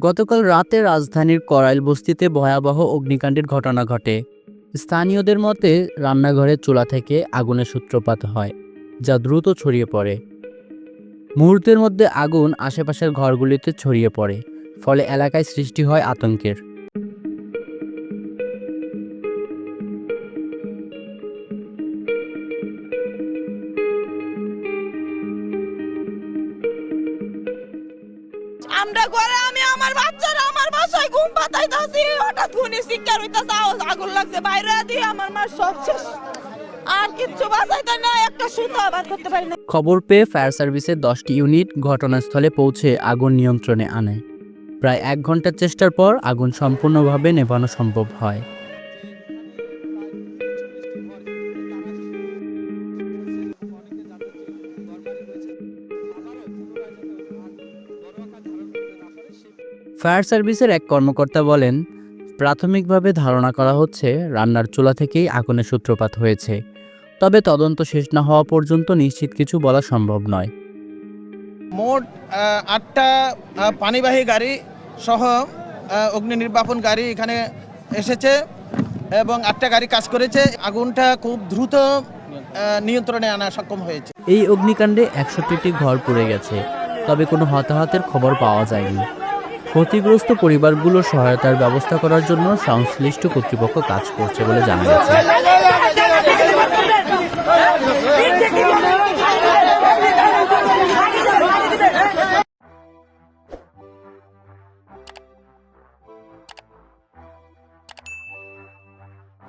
গতকাল রাতে রাজধানীর করাইল বস্তিতে ভয়াবহ অগ্নিকাণ্ডের ঘটনা ঘটে। স্থানীয়দের মতে রান্নাঘরের চুলা থেকে আগুনের সূত্রপাত হয়, যা দ্রুত ছড়িয়ে পড়ে। মুহূর্তের মধ্যে আগুন আশেপাশের ঘরগুলিতে ছড়িয়ে পড়ে, ফলে এলাকায় সৃষ্টি হয় আতঙ্কের। আমরা ঘরে আমি আমার বাচ্চারা আমার বাসায় ঘুম হঠাৎ শিক্ষার হইতাছে, আওয়াজ আগুন লাগছে। বাইরে দিয়ে আমার মা সব শেষ। আর কিচ্ছু না একটা করতে পারি না খবর পেয়ে ফায়ার সার্ভিসের দশটি ইউনিট ঘটনাস্থলে পৌঁছে আগুন নিয়ন্ত্রণে আনে। প্রায় এক ঘণ্টার চেষ্টার পর আগুন সম্পূর্ণভাবে নেভানো সম্ভব হয়। ফায়ার সার্ভিসের এক কর্মকর্তা বলেন প্রাথমিকভাবে ধারণা করা হচ্ছে রান্নার চুলা থেকেই আগুনের সূত্রপাত হয়েছে তবে তদন্ত শেষ না হওয়া পর্যন্ত নিশ্চিত কিছু বলা সম্ভব নয়। মোট আটটা পানিবাহী গাড়ি সহ অগ্নি নির্বাপন গাড়ি এখানে এসেছে এবং আটটা গাড়ি কাজ করেছে। আগুনটা খুব দ্রুত নিয়ন্ত্রণে আনা সক্ষম হয়েছে। এই অগ্নিকাণ্ডে একষট্টিটি ঘর পুড়ে গেছে তবে কোনো হতাহতের খবর পাওয়া যায়নি। ক্ষতিগ্রস্ত পরিবারগুলোর সহায়তার ব্যবস্থা করার জন্য সংশ্লিষ্ট কর্তৃপক্ষ কাজ করছে বলে জানা গেছে।